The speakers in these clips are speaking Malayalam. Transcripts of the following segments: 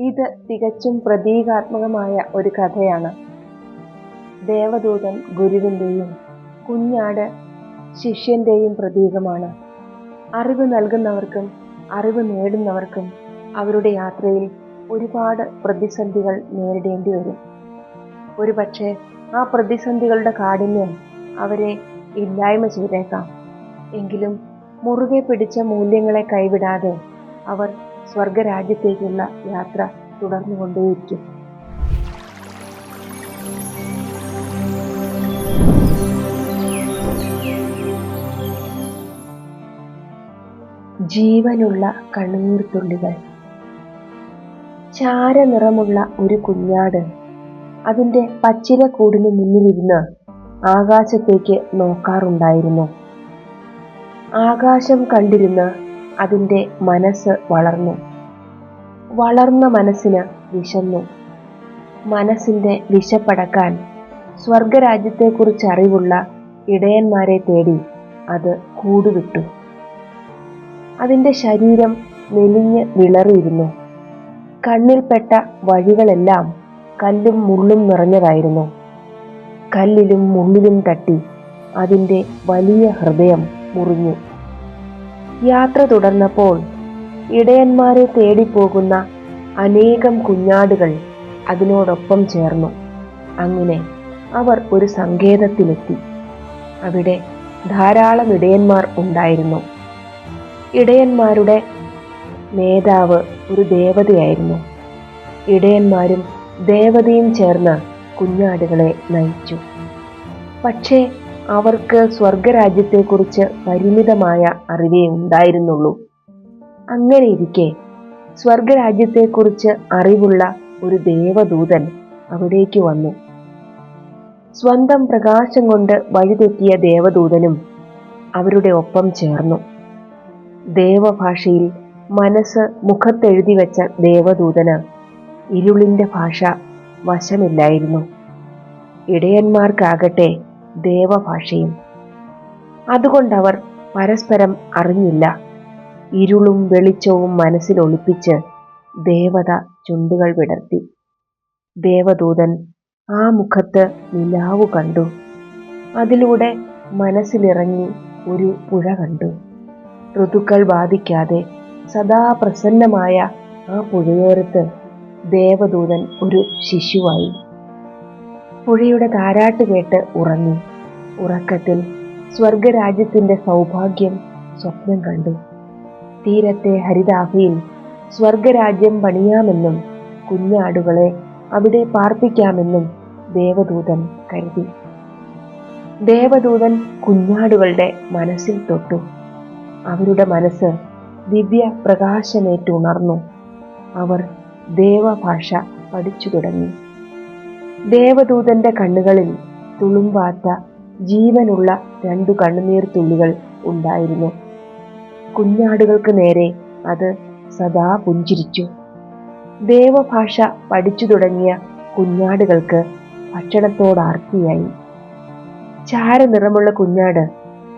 ഇത് തികച്ചും പ്രതീകാത്മകമായ ഒരു കഥയാണ്. ദേവദൂതൻ ഗുരുവിന്റെയും കുഞ്ഞാട് ശിഷ്യന്റെയും പ്രതീകമാണ്. അറിവ് നൽകുന്നവർക്കും അറിവ് നേടുന്നവർക്കും അവരുടെ യാത്രയിൽ ഒരുപാട് പ്രതിസന്ധികൾ നേരിടേണ്ടി വരും. ഒരുപക്ഷെ ആ പ്രതിസന്ധികളുടെ കാഠിന്യം അവരെ ഇല്ലായ്മ ചെയ്തേക്കാം. എങ്കിലും മുറുകെ പിടിച്ച മൂല്യങ്ങളെ കൈവിടാതെ അവർ സ്വർഗരാജ്യത്തേക്കുള്ള യാത്ര തുടർന്നുകൊണ്ടേയിരിക്കും. ജീവനുള്ള കണ്ണുനീർത്തുള്ളികൾ ചാരനിറമുള്ള ഒരു കുഞ്ഞാട് അതിന്റെ പച്ചില കൂടിന് മുന്നിലിരുന്ന് ആകാശത്തേക്ക് നോക്കാറുണ്ടായിരുന്നു. ആകാശം കണ്ടിരുന്ന് അതിന്റെ മനസ്സ് വളർന്നു. വളർന്ന മനസ്സിന് വിശന്നു. മനസ്സിന്റെ വിശപ്പടക്കാൻ സ്വർഗരാജ്യത്തെക്കുറിച്ച് അറിവുള്ള ഇടയന്മാരെ തേടി അത് കൂടുവിട്ടു. അതിന്റെ ശരീരം മെലിഞ്ഞ് വിളറിയിരുന്നു. കണ്ണിൽപ്പെട്ട വഴികളെല്ലാം കല്ലും മുള്ളും നിറഞ്ഞതായിരുന്നു. കല്ലിലും മുള്ളിലും തട്ടി അതിന്റെ വലിയ ഹൃദയം മുറിഞ്ഞു. യാത്ര തുടർന്നപ്പോൾ ഇടയന്മാരെ തേടിപ്പോകുന്ന അനേകം കുഞ്ഞാടുകൾ അതിനോടൊപ്പം ചേർന്നു. അങ്ങനെ അവർ ഒരു സങ്കേതത്തിലെത്തി. അവിടെ ധാരാളം ഇടയന്മാർ ഉണ്ടായിരുന്നു. ഇടയന്മാരുടെ നേതാവ് ഒരു ദേവതയായിരുന്നു. ഇടയന്മാരും ദേവതയും ചേർന്ന് കുഞ്ഞാടുകളെ നയിച്ചു. പക്ഷേ അവർക്ക് സ്വർഗരാജ്യത്തെക്കുറിച്ച് പരിമിതമായ അറിവേ ഉണ്ടായിരുന്നുള്ളൂ. അങ്ങനെ ഇരിക്കെ സ്വർഗരാജ്യത്തെക്കുറിച്ച് അറിവുള്ള ഒരു ദേവദൂതൻ അവിടേക്ക് വന്നു. സ്വന്തം പ്രകാശം കൊണ്ട് വഴിതെറ്റിയ ദേവദൂതനും അവരുടെ ഒപ്പം ചേർന്നു. ദേവഭാഷയിൽ മനസ്സ് മുഖത്തെഴുതി വെച്ച ദേവദൂതന് ഇരുളിന്റെ ഭാഷ വശമില്ലായിരുന്നു. ഇടയന്മാർക്കാകട്ടെ ദേവഭാഷയും. അതുകൊണ്ടവർ പരസ്പരം അറിഞ്ഞില്ല. ഇരുളും വെളിച്ചവും മനസ്സിൽ ഒളിപ്പിച്ച് ദേവത ചുണ്ടുകൾ വിടർത്തി. ദേവദൂതൻ ആ മുഖത്ത് നിലാവ് കണ്ടു. അതിലൂടെ മനസ്സിലിറങ്ങി ഒരു പുഴ കണ്ടു. ഋതുക്കൾ ബാധിക്കാതെ സദാ പ്രസന്നമായ ആ പുഴയോരത്ത് ദേവദൂതൻ ഒരു ശിശുവായി. പുഴയുടെ താരാട്ട് കേട്ട് ഉറങ്ങി. ഉറക്കത്തിൽ സ്വർഗരാജ്യത്തിന്റെ സൗഭാഗ്യം സ്വപ്നം കണ്ടു. തീരത്തെ ഹരിതാഭയിൽ സ്വർഗരാജ്യം പണിയാമെന്നും കുഞ്ഞാടുകളെ അവിടെ പാർപ്പിക്കാമെന്നും ദേവദൂതൻ കരുതി. ദേവദൂതൻ കുഞ്ഞാടുകളുടെ മനസ്സിൽ തൊട്ടു. അവരുടെ മനസ്സ് ദിവ്യ പ്രകാശമേറ്റുണർന്നു അവർ ദേവഭാഷ പഠിച്ചു തുടങ്ങി. ദേവദൂതന്റെ കണ്ണുകളിൽ തുളുമ്പാത്ത ജീവനുള്ള രണ്ടു കണ്ണുനീർ തുള്ളികൾ ഉണ്ടായിരുന്നു. കുഞ്ഞാടുകൾക്ക് നേരെ അത് സദാ പുഞ്ചിരിച്ചു. ദേവഭാഷ പഠിച്ചു തുടങ്ങിയ കുഞ്ഞാടുകൾക്ക് ഭക്ഷണത്തോടാർത്തിയായി. ചാരനിറമുള്ള കുഞ്ഞാട്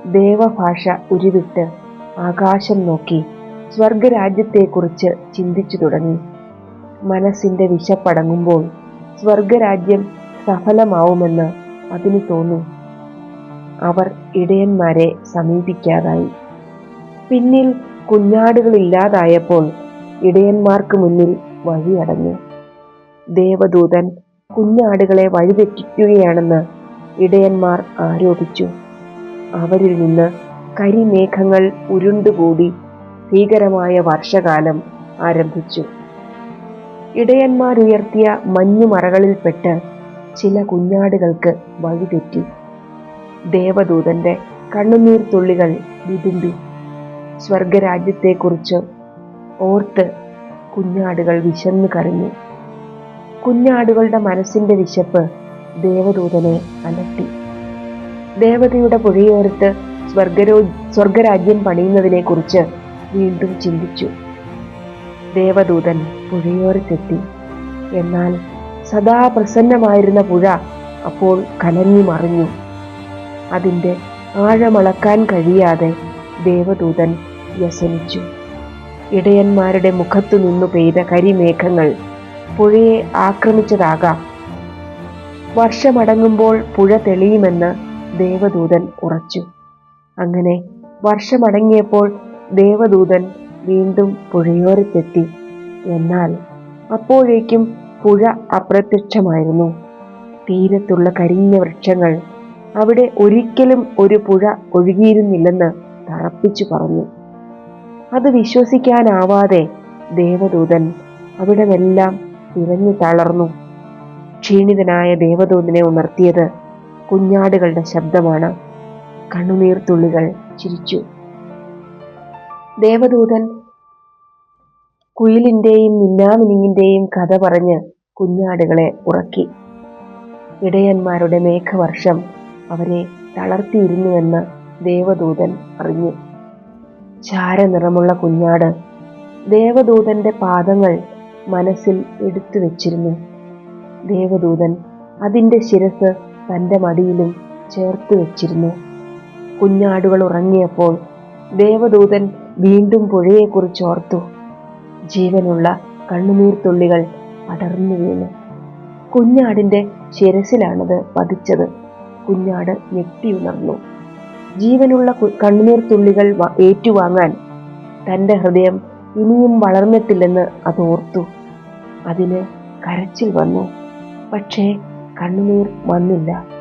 ദേവഭാഷ ഉരുവിട്ട് ആകാശം നോക്കി സ്വർഗരാജ്യത്തെക്കുറിച്ച് ചിന്തിച്ചു തുടങ്ങി. മനസ്സിന്റെ വിശപ്പടങ്ങുമ്പോൾ സ്വർഗരാജ്യം സഫലമാവുമെന്ന് അതിന് തോന്നി. അവർ ഇടയന്മാരെ സമീപിക്കാതായി. പിന്നിൽ കുഞ്ഞാടുകളില്ലാതായപ്പോൾ ഇടയന്മാർക്ക് മുന്നിൽ വഴിയടഞ്ഞു ദേവദൂതൻ കുഞ്ഞാടുകളെ വഴിതെറ്റിക്കുകയാണെന്ന് ഇടയന്മാർ ആരോപിച്ചു. അവരിൽ നിന്ന് കരിമേഘങ്ങൾ ഉരുണ്ടുകൂടി ഭീകരമായ വർഷകാലം ആരംഭിച്ചു. ഇടയന്മാരുയർത്തിയ മഞ്ഞുമറകളിൽപ്പെട്ട് ചില കുഞ്ഞാടുകൾക്ക് വഴിതെറ്റി. ദേവദൂതന്റെ കണ്ണുനീർ തുള്ളികൾ വിതുമ്പി. സ്വർഗരാജ്യത്തെക്കുറിച്ച് ഓർത്ത് കുഞ്ഞാടുകൾ വിശന്നു കരഞ്ഞു. കുഞ്ഞാടുകളുടെ മനസ്സിന്റെ വിശപ്പ് ദേവദൂതനെ അലട്ടി. ദേവതയുടെ പുഴയോരത്ത് സ്വർഗരോ സ്വർഗരാജ്യം പണിയുന്നതിനെക്കുറിച്ച് വീണ്ടും ചിന്തിച്ചു. ദേവദൂതൻ പുഴയോരത്തെത്തി എന്നാൽ സദാ പ്രസന്നമായിരുന്ന പുഴ അപ്പോൾ കലങ്ങി മറിഞ്ഞു. അതിന്റെ ആഴമളക്കാൻ കഴിയാതെ ദേവദൂതൻ വ്യസനിച്ചു. ഇടയന്മാരുടെ മുഖത്തു നിന്നു പെയ്ത കരിമേഘങ്ങൾ പുഴയെ ആക്രമിച്ചതാകാം. വർഷമടങ്ങുമ്പോൾ പുഴ തെളിയുമെന്ന് ദേവദൂതൻ ഉറച്ചു. അങ്ങനെ വർഷമടങ്ങിയപ്പോൾ ദേവദൂതൻ വീണ്ടും പുഴയോരത്തെത്തി. എന്നാൽ അപ്പോഴേക്കും പുഴ അപ്രത്യക്ഷമായിരുന്നു. തീരത്തുള്ള കരിഞ്ഞ വൃക്ഷങ്ങൾ അവിടെ ഒരിക്കലും ഒരു പുഴ ഒഴുകിയിരുന്നില്ലെന്ന് തറപ്പിച്ചു പറഞ്ഞു. അത് വിശ്വസിക്കാനാവാതെ ദേവദൂതൻ അവിടമെല്ലാം തിരഞ്ഞു തളർന്നു. ക്ഷീണിതനായ ദേവദൂതനെ ഉണർത്തിയത് കുഞ്ഞാടുകളുടെ ശബ്ദമാണ്. കണ്ണുനീർ തുള്ളികൾ ചിരിച്ചു. ദേവദൂതൻ കുയിലിന്റെയും മിന്നാമിനിങ്ങിന്റെയും കഥ പറഞ്ഞ് കുഞ്ഞാടുകളെ ഉറക്കി. ഇടയന്മാരുടെ മേഘവർഷം അവരെ തളർത്തിയിരുന്നുവെന്ന് ദേവദൂതൻ അറിഞ്ഞു. ചാരനിറമുള്ള കുഞ്ഞാട് ദേവദൂതന്റെ പാദങ്ങൾ മനസ്സിൽ എടുത്തു വെച്ചിരുന്നു. ദേവദൂതൻ അതിന്റെ ശിരസ് തന്റെ മടിയിലും ചേർത്ത് വെച്ചിരുന്നു. കുഞ്ഞാടുകൾ ഉറങ്ങിയപ്പോൾ ദേവദൂതൻ വീണ്ടും പുഴയെക്കുറിച്ച് ഓർത്തു. ജീവനുള്ള കണ്ണുനീർ തുള്ളികൾ അടർന്നു വീണു. കുഞ്ഞാടിന്റെ ശിരസിലാണത് പതിച്ചത്. കുഞ്ഞാട് ഞെട്ടിയുണർന്നു ജീവനുള്ള കണ്ണുനീർ തുള്ളികൾ ഏറ്റുവാങ്ങാൻ തന്റെ ഹൃദയം ഇനിയും വളർന്നിട്ടില്ലെന്ന് അതോർത്തു അതിന് കരച്ചിൽ വന്നു. പക്ഷേ കണ്ണുനീർ വന്നില്ല.